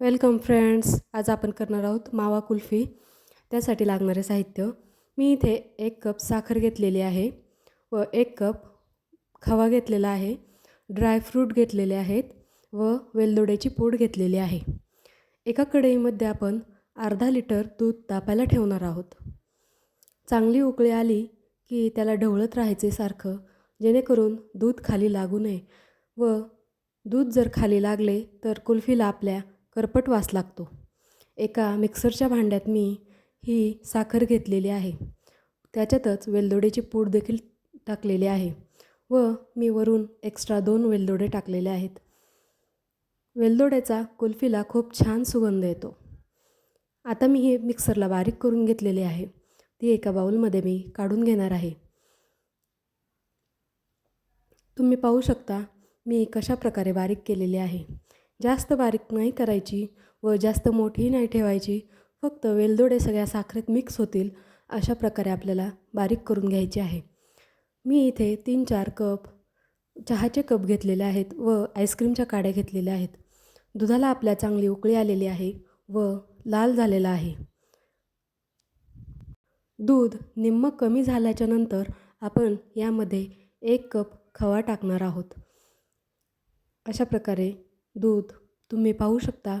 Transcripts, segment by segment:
Welcome friends आज आपण करणार आहोत मावा कुल्फी. त्यासाठी लागणारे साहित्य. मी इथे एक कप साखर घेतलेली आहे व एक कप खवा घेतलेला आहे ड्रायफ्रूट घेतलेले आहेत व वेलदोड्याची पूड घेतलेली आहे. एका कढईमध्ये आपण अर्धा लिटर दूध तापायला ठेवणार आहोत. चांगली उकळी आली की त्याला ढवळत राहायचे सारखं जेणेकरून दूध खाली लागू नये व दूध जर खाली लागले तर कुल्फीला आपल्या करपट वास लागतो. एका मिक्सरच्या भांड्यात मी ही साखर घेतलेली आहे. त्याच्यातच वेलदोड्याची पूड देखील टाकलेली आहे व मी वरून एक्स्ट्रा दोन वेलदोडे टाकलेले आहेत. वेलदोड्याचा कुल्फीला खूप छान सुगंध येतो. आता मी हे मिक्सरला बारीक करून घेतलेले आहे. ती एका बाऊलमध्ये मी काढून घेणार आहे. तुम्ही पाहू शकता मी कशा प्रकारे बारीक केलेली आहे. जास्त बारीक नाही करायची व जास्त मोठीही नाही ठेवायची. फक्त वेलदोडे सगळ्या साखरेत मिक्स होतील अशा प्रकारे आपल्याला बारीक करून घ्यायची आहे. मी इथे तीन चार कप चहाचे कप घेतलेले आहेत व आईस्क्रीमच्या काड्या घेतलेल्या आहेत. दुधाला आपल्या चांगली उकळी आलेली आहे व लाल झालेला आहे. दूध निम्म कमी झाल्याच्यानंतर आपण यामध्ये एक कप खवा टाकणार आहोत. अशा प्रकारे दूध तुम्ही पाहू शकता.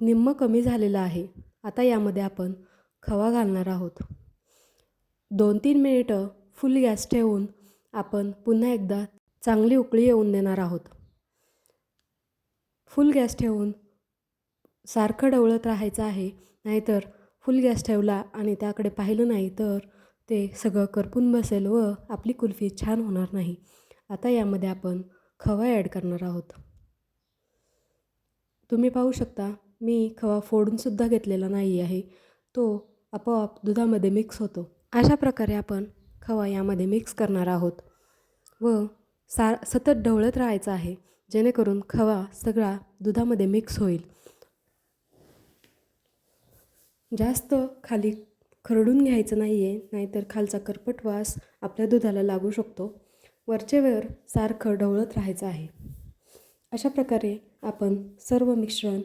निम्म कमी झालेलं आहे. आता यामध्ये आपण खवा घालणार आहोत. दोन तीन मिनिटं फुल गॅस ठेवून आपण पुन्हा एकदा चांगली उकळी येऊन देणार आहोत. फुल गॅस ठेवून सारखं ढवळत राहायचं आहे. नाहीतर फुल गॅस ठेवला आणि त्याकडे पाहिलं नाही तर ते सगळं करपून बसेल व आपली कुल्फी छान होणार नाही. आता यामध्ये आपण खवा ॲड करणार आहोत. तुम्ही पाहू शकता मी खवा फोडूनसुद्धा घेतलेला नाही आहे. तो आपोआप दुधामध्ये मिक्स होतो. अशा प्रकारे आपण खवा यामध्ये मिक्स करणार आहोत. व सा सतत ढवळत राहायचं आहे जेणेकरून खवा सगळा दुधामध्ये मिक्स होईल. जास्त खाली खरडून घ्यायचं नाही आहे नाहीतर खालचा करपट वास आपल्या दुधाला लागू शकतो. वरचेवर सारखं ढवळत राहायचं आहे. अशा प्रकारे आपण सर्व मिश्रण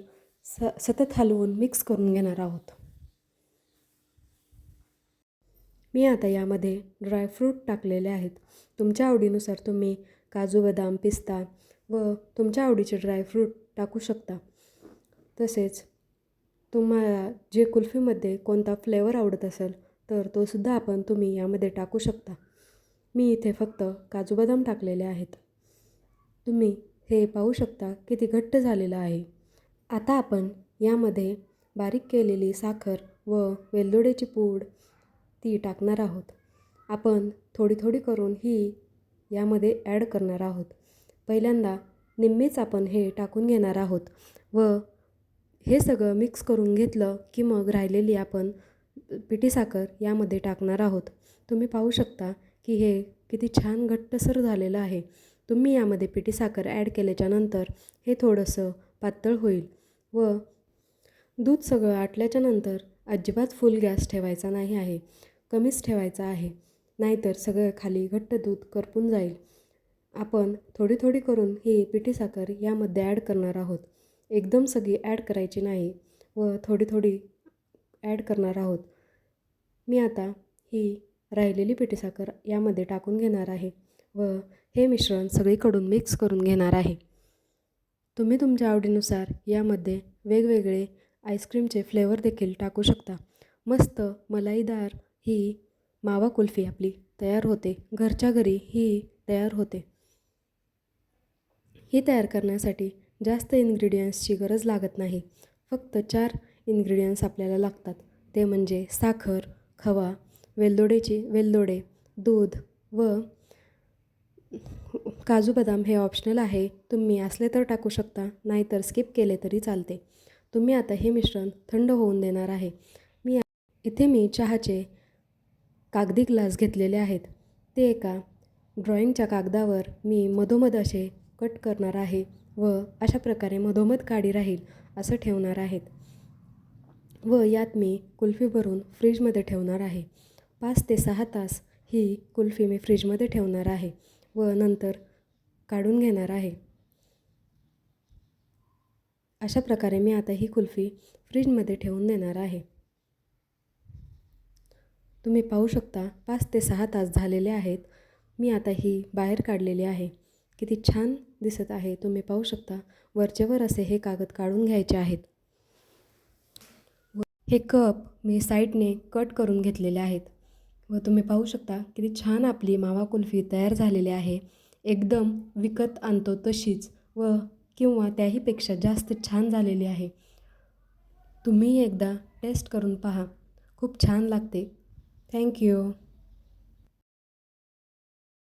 स सतत हलवून मिक्स करून घेणार आहोत. मी आता यामध्ये ड्रायफ्रूट टाकलेले आहेत. तुमच्या आवडीनुसार तुम्ही काजू बदाम पिस्ता व तुमच्या आवडीचे ड्रायफ्रूट टाकू शकता. तसेच तुम्हाला जे कुल्फीमध्ये कोणता फ्लेवर आवडत असेल तर तोसुद्धा आपण तुम्ही यामध्ये टाकू शकता. मी इथे फक्त काजू बदाम टाकलेले आहेत. तुम्ही हे पाहू शकता किती घट्ट झालेलं आहे. आता आपण यामध्ये बारीक केलेली साखर व वेलदोड्याची पूड ती टाकणार आहोत. आपण थोडी थोडी करून ही यामध्ये ॲड करणार आहोत. पहिल्यांदा निम्मीच आपण हे टाकून घेणार आहोत व हे सगळं मिक्स करून घेतलं की मग राहिलेली आपण पिठी साखर यामध्ये टाकणार आहोत. तुम्ही पाहू शकता की हे किती छान घट्टसर झालेलं आहे. तुम्ही यामध्ये पिठी साखर ॲड केल्याच्यानंतर हे थोडंसं पातळ होईल व दूध सगळं आटल्याच्या नंतर अजिबात फुल गॅस ठेवायचा नाही आहे. कमीच ठेवायचा आहे. नाहीतर सगळं खाली घट्ट दूध करपून जाईल. आपण थोडी थोडी करून ही पिठी साखर यामध्ये ॲड करणार आहोत. एकदम सगळी ॲड करायची नाही व थोडी थोडी ॲड करणार आहोत. मी आता ही राहिलेली पिठी साखर यामध्ये टाकून घेणार आहे. व हे मिश्रण सगळीकडून मिक्स करून घेणार आहे. तुम्ही तुमच्या आवडीनुसार यामध्ये वेगवेगळे आईस्क्रीमचे फ्लेवर देखील टाकू शकता. मस्त मलाईदार ही मावा कुल्फी आपली तयार होते. घरच्या घरी ही तयार होते. ही तयार करण्यासाठी जास्त इन्ग्रेडियंट्सची गरज लागत नाही. फक्त चार इन्ग्रेडियंट्स आपल्याला लागतात. ते म्हणजे साखर खवा वेलदोडेची वेलदोडे दूध व काजू बदाम हे ऑप्शनल आहे. तुम्ही असले तर टाकू शकता नाहीतर स्किप केले तरी चालते. तुम्ही आता हे मिश्रण थंड होऊन देणार आहे. मी इथे मी चहाचे कागदी ग्लास घेतलेले आहेत. ते एका ड्रॉईंगच्या कागदावर मी मधोमध असे कट करणार आहे व अशा प्रकारे मधोमध काढी राहील असं ठेवणार आहेत. व यात मी कुल्फी भरून फ्रीजमध्ये ठेवणार आहे. पाच ते सहा तास ही कुल्फी मी फ्रीजमध्ये ठेवणार आहे. व नंतर काढून घेणार आहे. अशा प्रकारे मी आता ही कुल्फी फ्रीजमध्ये ठेवून देणार आहे. तुम्ही पाहू शकता पाच ते सहा तास झालेले आहेत. मी आता ही बाहेर काढलेली आहे. किती छान दिसत आहे. तुम्ही पाहू शकता वरचेवर असे हे कागद काढून घ्यायचे आहेत. हे कप मी साईडने कट करून घेतलेले आहेत. व तुम्ही पाहू शकता किती छान आपली मावा कुल्फी तयार झालेली आहे. एकदम विकत आणतो तशीच व किंवा त्याहीपेक्षा जास्त छान झालेली आहे. तुम्ही एकदा टेस्ट करून पहा. खूप छान लागते. थँक्यू